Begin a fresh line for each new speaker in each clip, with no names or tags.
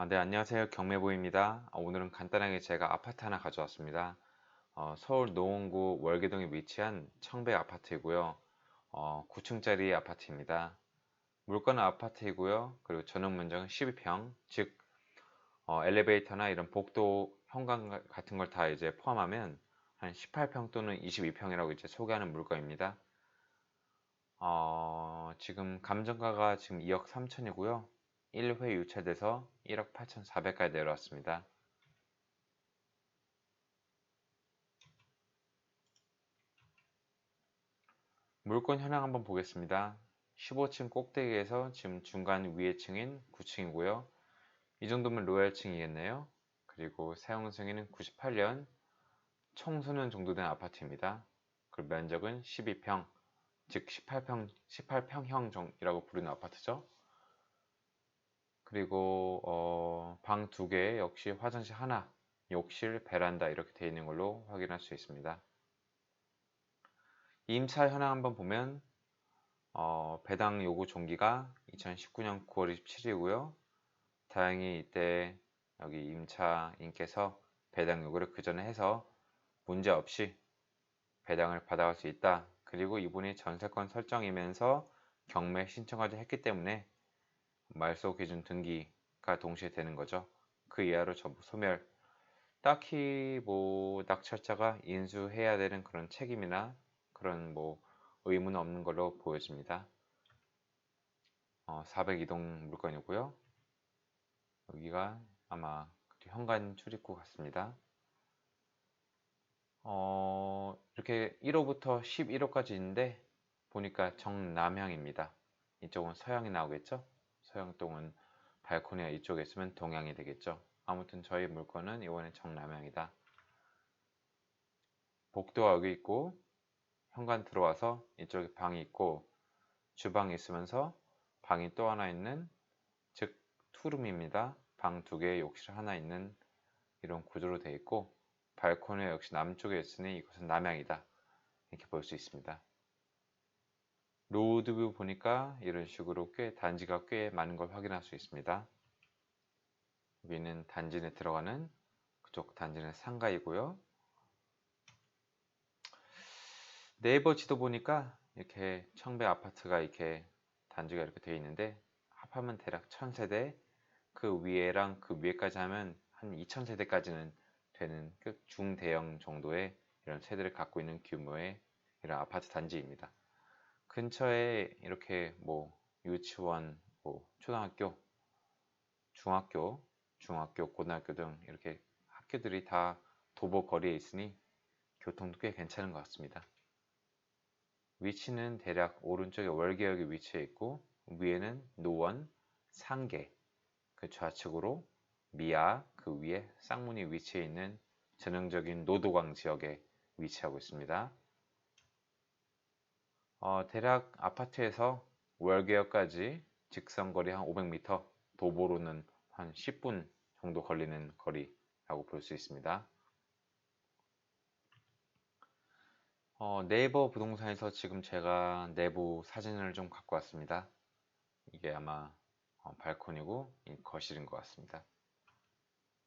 아, 네, 안녕하세요. 경매보입니다. 아, 오늘은 간단하게 제가 아파트 하나 가져왔습니다. 어, 서울 노원구 월계동에 위치한 청백 아파트이고요. 어, 9층짜리 아파트입니다. 물건은 아파트이고요. 그리고 전용 면적은 12평, 즉 어, 엘리베이터나 이런 복도 현관 같은 걸 다 이제 포함하면 한 18평 또는 22평이라고 이제 소개하는 물건입니다. 어, 지금 감정가가 지금 2억 3천이고요. 1회 유찰돼서 1억 8,400까지 내려왔습니다. 물건 현황 한번 보겠습니다. 15층 꼭대기에서 지금 중간 위에 층인 9층이고요. 이 정도면 로얄층이겠네요. 그리고 사용 승인은 98년, 청소년 정도 된 아파트입니다. 그리고 면적은 12평, 즉 18평, 18평형이라고 부르는 아파트죠. 그리고 어, 방 두 개 역시 화장실 하나, 욕실, 베란다 이렇게 되어 있는 걸로 확인할 수 있습니다. 임차 현황 한번 보면 어, 배당 요구 종기가 2019년 9월 27일이고요. 다행히 이때 여기 임차인께서 배당 요구를 그 전에 해서 문제 없이 배당을 받아갈 수 있다. 그리고 이분이 전세권 설정이면서 경매 신청까지 했기 때문에 말소 기준 등기가 동시에 되는 거죠. 그 이하로 전부 소멸. 딱히 뭐 낙찰자가 인수해야 되는 그런 책임이나 그런 뭐 의무는 없는 걸로 보여집니다. 어, 402동 물건이고요. 여기가 아마 현관 출입구 같습니다. 어, 이렇게 1호부터 11호까지 있는데 보니까 정남향입니다. 이쪽은 서양이 나오겠죠? 서양동은 발코니가 이쪽에 있으면 동양이 되겠죠. 아무튼 저희 물건은 이번에 정남향이다. 복도가 여기 있고 현관 들어와서 이쪽에 방이 있고 주방이 있으면서 방이 또 하나 있는 즉 투룸입니다. 방 두 개, 욕실 하나 있는 이런 구조로 되어 있고 발코니 역시 남쪽에 있으니 이것은 남향이다. 이렇게 볼 수 있습니다. 로드뷰 보니까 이런 식으로 꽤 단지가 꽤 많은 걸 확인할 수 있습니다. 여기는 단지 내 들어가는 그쪽 단지는 상가이고요. 네이버 지도 보니까 이렇게 청배 아파트가 이렇게 단지가 이렇게 되어 있는데 합하면 대략 1000세대 그 위에랑 그 위에까지 하면 한 2000세대까지는 되는 그 중대형 정도의 이런 세대를 갖고 있는 규모의 이런 아파트 단지입니다. 근처에 이렇게 뭐 유치원, 뭐 초등학교, 중학교, 중학교, 고등학교 등 이렇게 학교들이 다 도보 거리에 있으니 교통도 꽤 괜찮은 것 같습니다. 위치는 대략 오른쪽에 월계역에 위치해 있고 위에는 노원, 상계, 그 좌측으로 미아, 그 위에 쌍문이 위치해 있는 전형적인 노도강 지역에 위치하고 있습니다. 어, 대략 아파트에서 월계역까지 직선거리 한 500m, 도보로는 한 10분 정도 걸리는 거리라고 볼 수 있습니다. 어, 네이버 부동산에서 지금 제가 내부 사진을 좀 갖고 왔습니다. 이게 아마 어, 발코니고 거실인 것 같습니다.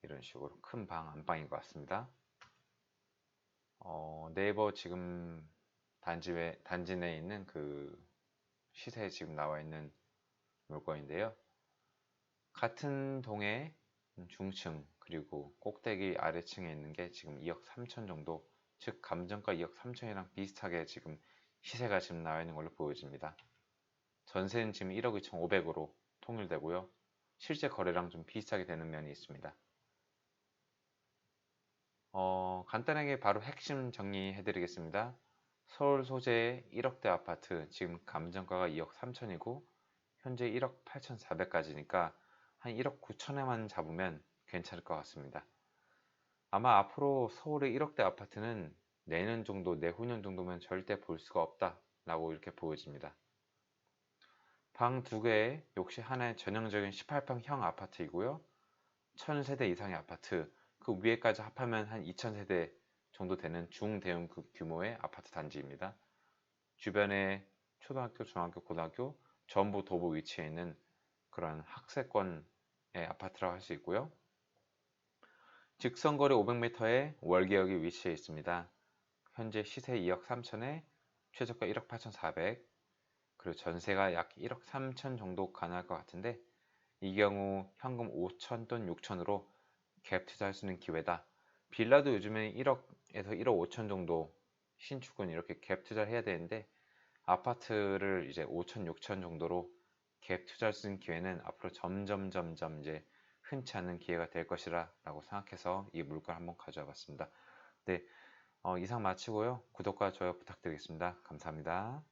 이런 식으로 큰 방, 안방인 것 같습니다. 어, 네이버 지금 단지, 외, 단지 내에 있는 그 시세에 지금 나와 있는 물건인데요. 같은 동의 중층 그리고 꼭대기 아래층에 있는 게 지금 2억 3천 정도 즉 감정가 2억 3천이랑 비슷하게 지금 시세가 지금 나와 있는 걸로 보여집니다. 전세는 지금 1억 2천5백으로 통일되고요. 실제 거래랑 좀 비슷하게 되는 면이 있습니다. 어, 간단하게 바로 핵심 정리해 드리겠습니다. 서울 소재의 1억대 아파트 지금 감정가가 2억 3천이고 현재 1억 8천4백까지니까 한 1억 9천에만 잡으면 괜찮을 것 같습니다. 아마 앞으로 서울의 1억대 아파트는 내년 정도, 내후년 정도면 절대 볼 수가 없다 라고 이렇게 보여집니다. 방 두 개에 욕실 하나의 전형적인 18평형 아파트이고요. 1000세대 이상의 아파트, 그 위에까지 합하면 한 2000세대 정도 되는 중대형 규모의 아파트 단지입니다. 주변에 초등학교, 중학교, 고등학교 전부 도보 위치해 있는 그런 학세권 아파트라고 할 수 있고요. 직선거리 500m에 월계역이 위치해 있습니다. 현재 시세 2억 3천에 최저가 1억 8천4백 그리고 전세가 약 1억 3천 정도 가능할 것 같은데 이 경우 현금 5천 또는 6천으로 갭 투자할 수 있는 기회다. 빌라도 요즘에 1억에서 1억 5천 정도 신축은 이렇게 갭 투자를 해야 되는데 아파트를 이제 5천, 6천 정도로 갭수 있는 기회는 앞으로 점점 점점 이제 흔치 않은 기회가 될 것이라고 생각해서 이 물건을 한번 가져와 봤습니다. 네, 어, 이상 마치고요. 구독과 좋아요 부탁드리겠습니다. 감사합니다.